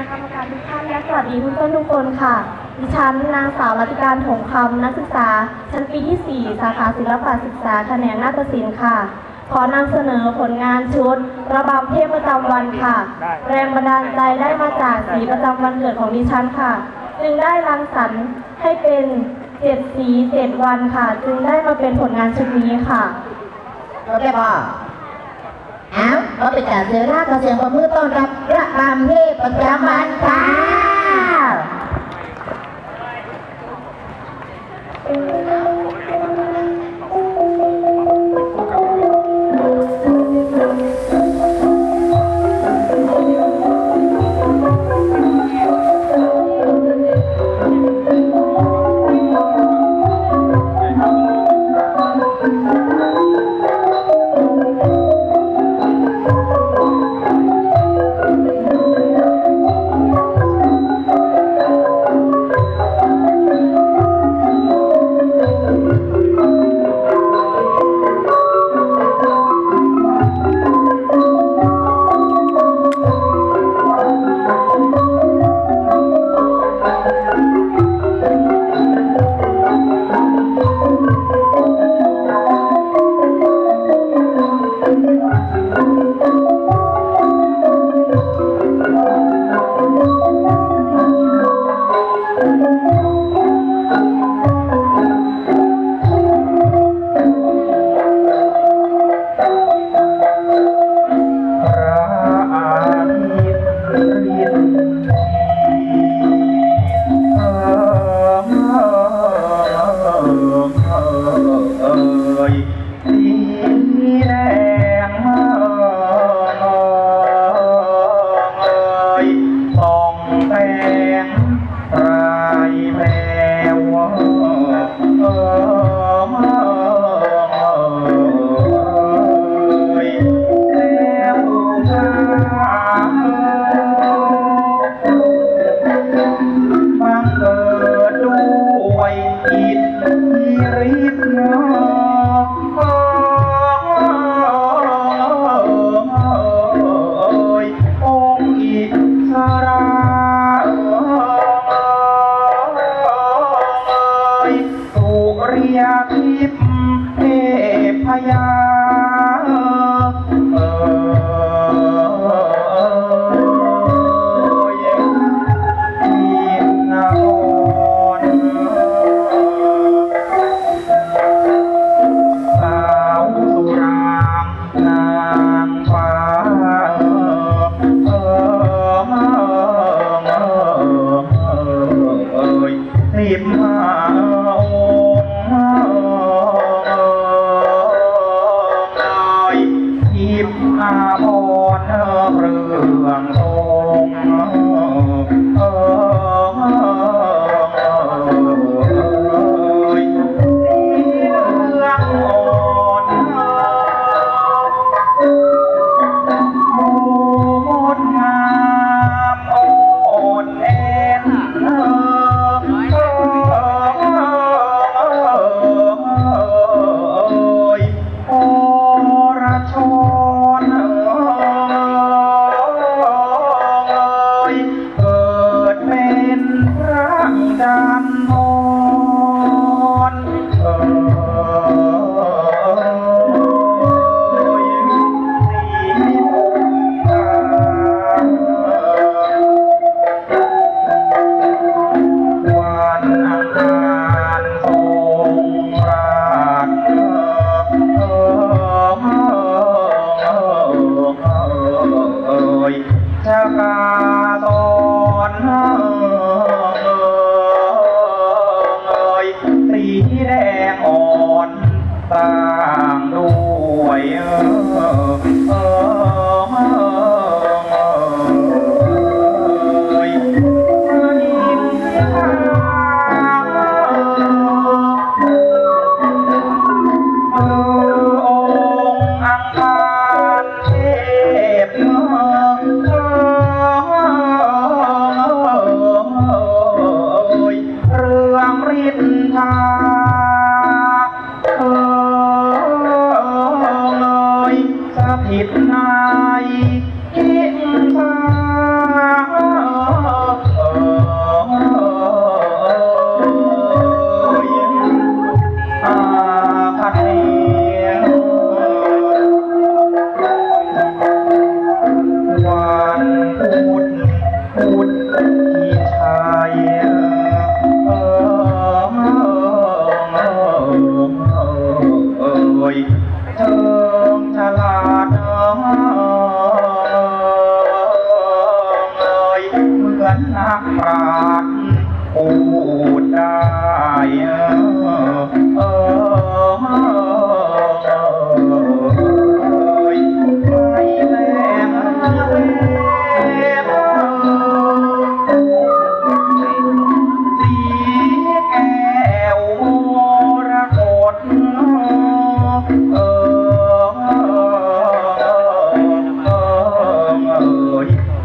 ณะกรรมการทุกท่านและสวัสดีทุกท่านทุกคนค่ะ ดิฉันนางสาวรัติการถงคำนักศึกษา ชั้นปีที่ 4 สาขาศิลปศึกษาแขนงนาฏศิลป์ค่ะ ขอนำเสนอผลงานชุด ระบำเทพประจำวันค่ะ แรงบันดาลใจได้มาจากสีประจำวันเกิดของดิฉันค่ะ จึงได้รังสรรค์ให้เป็นเจ็ดสีเจ็ดวันค่ะ จึงได้มาเป็นผลงานชุดนี้ค่ะเราได้บอกอ้า เราไปกากเซราก็เสียงความือต้อนรับพระรามเทพประจำวันค่ะ តា อนนักปราชญ์พูดได้เอ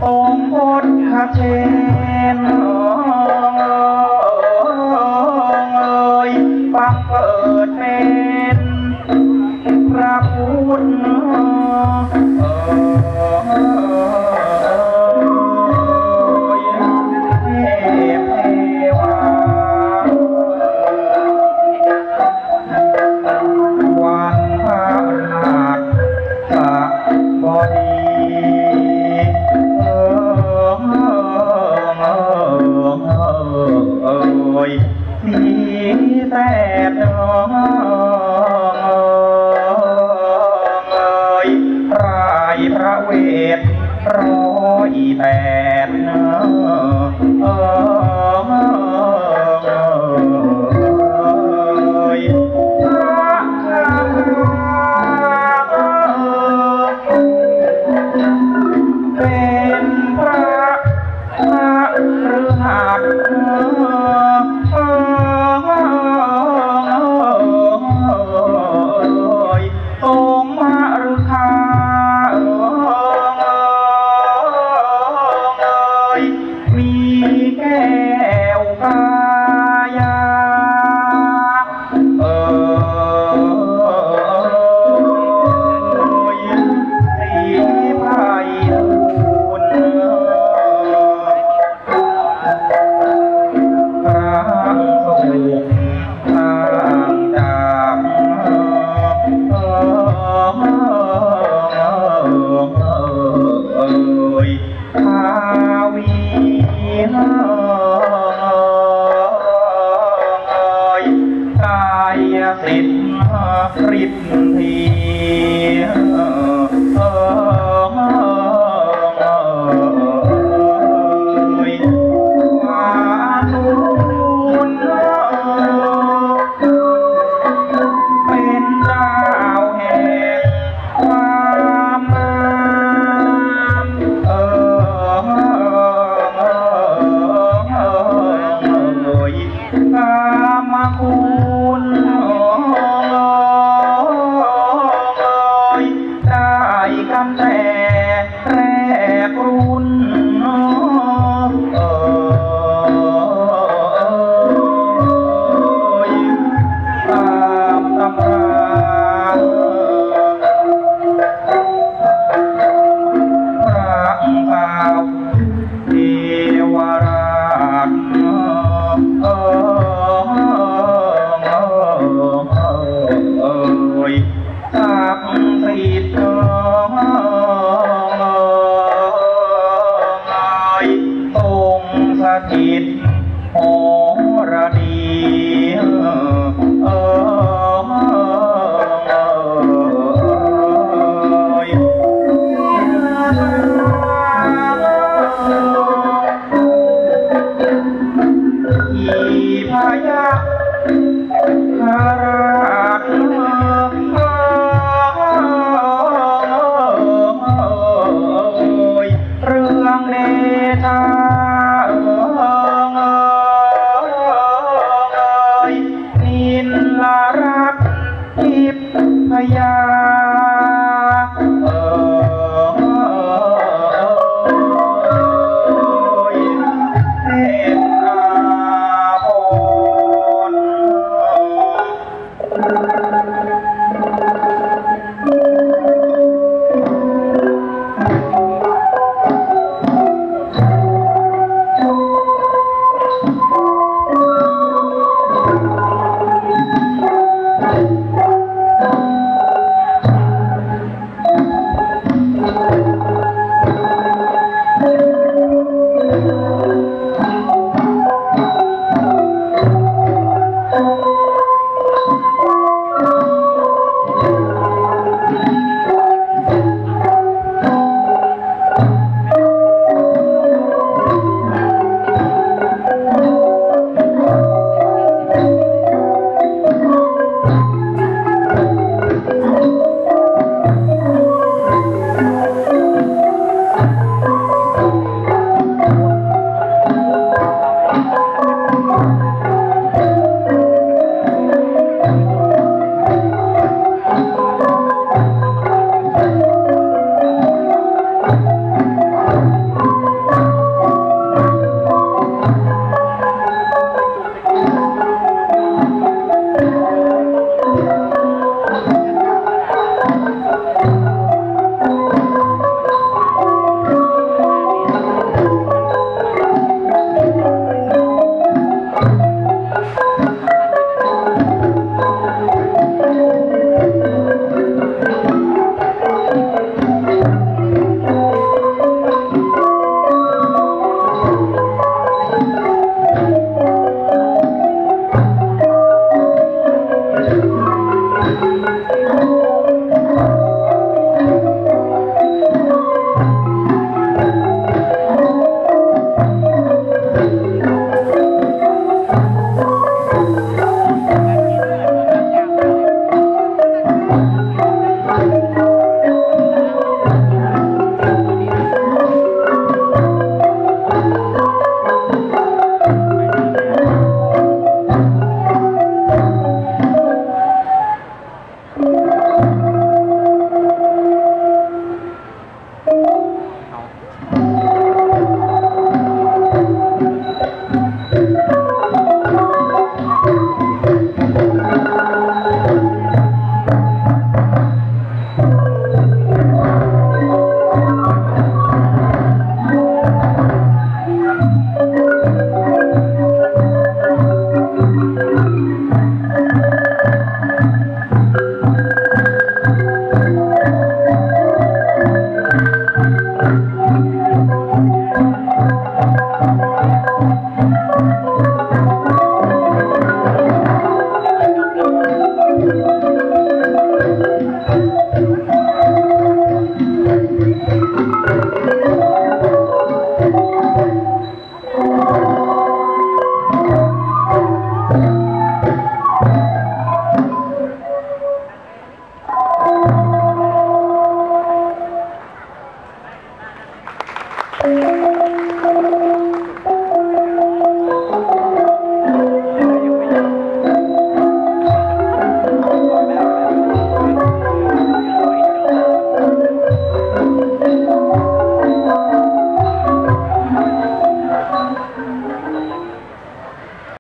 องค์บทคาเช สับสิทององสถิตโหระดีเออีพยาคารา